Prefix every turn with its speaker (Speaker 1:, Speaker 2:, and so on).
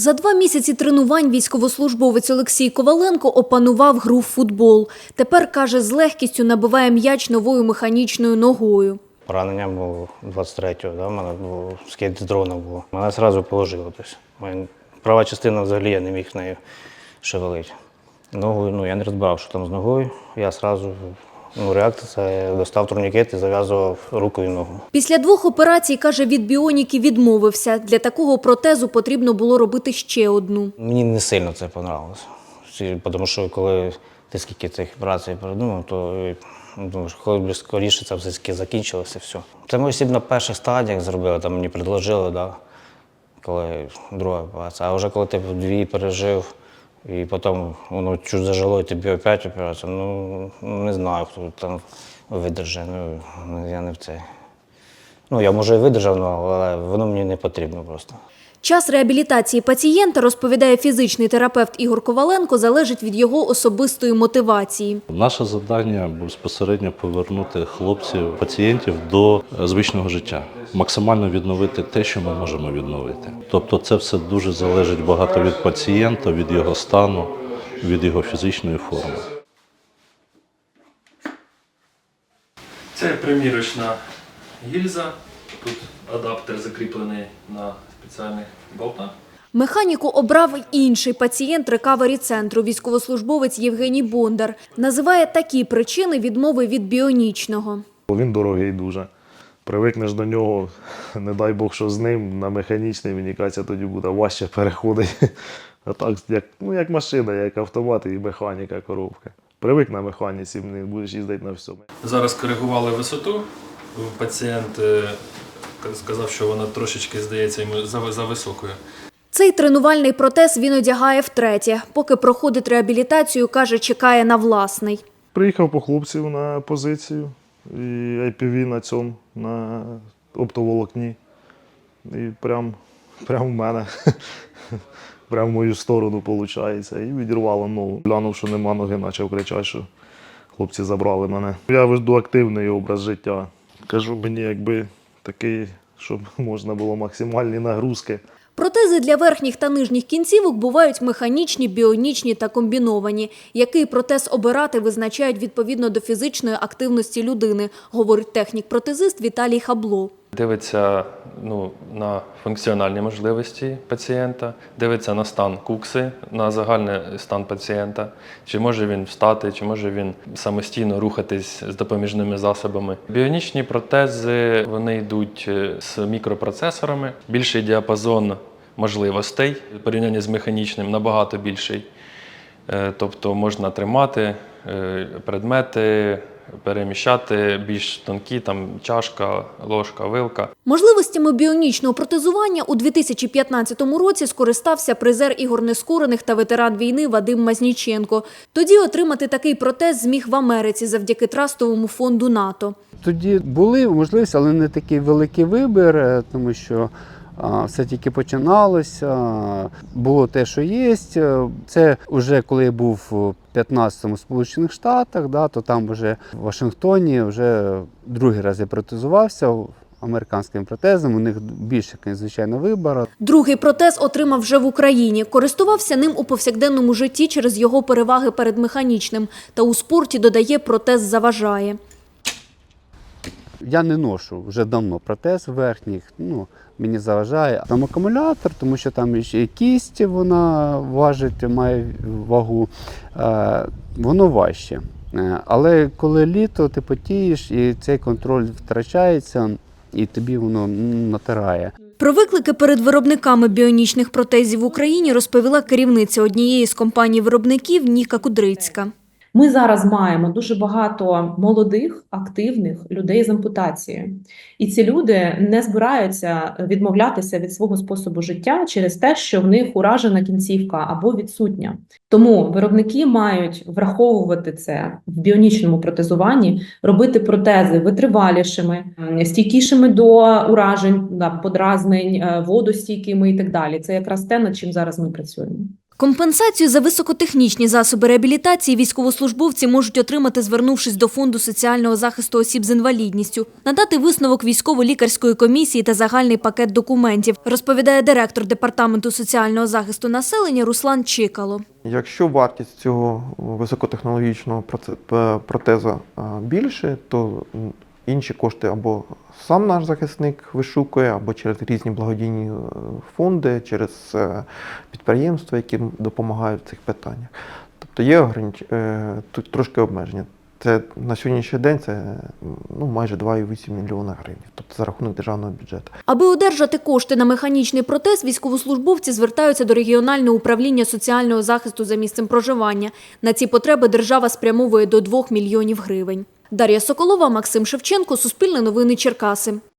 Speaker 1: За два місяці тренувань військовослужбовець Олексій Коваленко опанував гру в футбол. Тепер, каже, з легкістю набиває м'яч новою механічною ногою.
Speaker 2: Поранення було 23-го, да, в мене було скейт з дрона було. Мене одразу положило. Тобто, права частина взагалі я не міг нею шевелити. Ногою, ну я не розбирав, що там з ногою. Я одразу, ну, реакція, я достав турнікет і зав'язував руку і ногу.
Speaker 1: Після двох операцій, каже, від біоніки відмовився. Для такого протезу потрібно було робити ще одну.
Speaker 2: Мені не сильно це. Всі- Тому що коли ти скільки цих операцій передумав, то е, думаєш, коли б скоріше це все таки закінчилося, все. Це ми всі на перших стадіях зробили, там мені предложили, да, коли друга операція. А вже коли ти дві пережив, і потім воно чуть зажило, і тобі опять операція, ну не знаю, хто там видержить. Ну, я не в це. Ну, я може і видержав, ну, але воно мені не потрібно просто.
Speaker 1: Час реабілітації пацієнта, розповідає фізичний терапевт Ігор Коваленко, залежить від його особистої мотивації.
Speaker 3: Наше завдання безпосередньо повернути хлопців, пацієнтів до е, звичного життя, максимально відновити те, що ми можемо відновити. Тобто, це все дуже залежить багато від пацієнта, від його стану, від його фізичної форми.
Speaker 4: Це примірочна гільза. Тут адаптер закріплений на спеціальних болтах.
Speaker 1: Механіку обрав інший пацієнт рекавері центру, військовослужбовець Євгеній Бондар. Називає такі причини відмови від біонічного.
Speaker 5: Він дорогий дуже. Привикнеш до нього, не дай Бог, що з ним на механічний, мені кажеться, тоді буде важче переходити. А так, як, ну, як машина, як автомат і механіка, коробка. Привик на механіці, не будеш їздити на всьому.
Speaker 4: Зараз коригували висоту. Пацієнт е, сказав, що вона трошечки здається йому за, за високою.
Speaker 1: Цей тренувальний протез він одягає втретє. Поки проходить реабілітацію, каже, чекає на власний.
Speaker 5: Приїхав по хлопців на позицію і IPV на цьому, на оптоволокні. І прям, прям в мене. Прям в мою сторону виходить. І відірвало ногу. Глянув, що нема ноги, почав кричати, що хлопці забрали мене. Я веду активний образ життя. Кажу, мені якби такий, щоб можна було максимальні нагрузки.
Speaker 1: Протези для верхніх та нижніх кінцівок бувають механічні, біонічні та комбіновані. Який протез обирати визначають відповідно до фізичної активності людини, говорить технік-протезист Віталій Хабло.
Speaker 4: Дивиться ну, на функціональні можливості пацієнта, дивиться на стан кукси, на загальний стан пацієнта, чи може він встати, чи може він самостійно рухатись з допоміжними засобами. Біонічні протези вони йдуть е, з мікропроцесорами, більший діапазон можливостей в порівнянні з механічним набагато більший. Е, Тобто можна тримати е, предмети, переміщати більш тонкі, там чашка, ложка, вилка.
Speaker 1: Можливостями біонічного протезування у 2015 році скористався призер ігор нескорених та ветеран війни Вадим Мазніченко. Тоді отримати такий протез зміг в Америці завдяки трастовому фонду НАТО.
Speaker 6: Тоді були можливості, але не такий великий вибір, е, тому що все тільки починалося. Було те, що є. Це вже коли я був у 15-му Сполучених Штатах, да, то там вже в Вашингтоні вже другий раз я протезувався американським протезом. У них більше, звичайно, вибору.
Speaker 1: Другий протез отримав вже в Україні. Користувався ним у повсякденному житті через його переваги перед механічним. Та у спорті додає протез заважає.
Speaker 6: Я не ношу вже давно протез верхніх, ну, мені заважає. Там акумулятор, тому що там ще і кість вона важить, має вагу, е, воно важче. Е, Але коли літо, ти потієш і цей контроль втрачається, і тобі воно натирає.
Speaker 1: Про виклики перед виробниками біонічних протезів в Україні розповіла керівниця однієї з компаній виробників Ніка Кудрицька.
Speaker 7: Ми зараз маємо дуже багато молодих, активних людей з ампутацією, і ці люди не збираються відмовлятися від свого способу життя через те, що в них уражена кінцівка або відсутня. Тому виробники мають враховувати це в біонічному протезуванні, робити протези витривалішими, м, стійкішими до уражень, подразнень, е, водостійкими і так далі. Це якраз те, над чим зараз ми працюємо.
Speaker 1: Компенсацію за високотехнічні засоби реабілітації військовослужбовці можуть отримати, звернувшись до Фонду соціального захисту осіб з інвалідністю, надати висновок військово-лікарської комісії та загальний пакет документів, розповідає директор Департаменту соціального захисту населення Руслан Чикало.
Speaker 8: Якщо вартість цього високотехнологічного проце- протеза більше, то інші кошти або сам наш захисник вишукує, або через різні благодійні е, фонди, через е, підприємства, які допомагають в цих питаннях. Тобто є е, тут трошки обмеження. Це на сьогоднішній день це ну, майже 2,8 мільйона гривень, тобто за рахунок державного бюджету.
Speaker 1: Аби одержати кошти на механічний протез, військовослужбовці звертаються до регіонального управління соціального захисту за місцем проживання. На ці потреби держава спрямовує до 2 мільйонів гривень. Дар'я Соколова, Максим Шевченко, Суспільне новини Черкаси.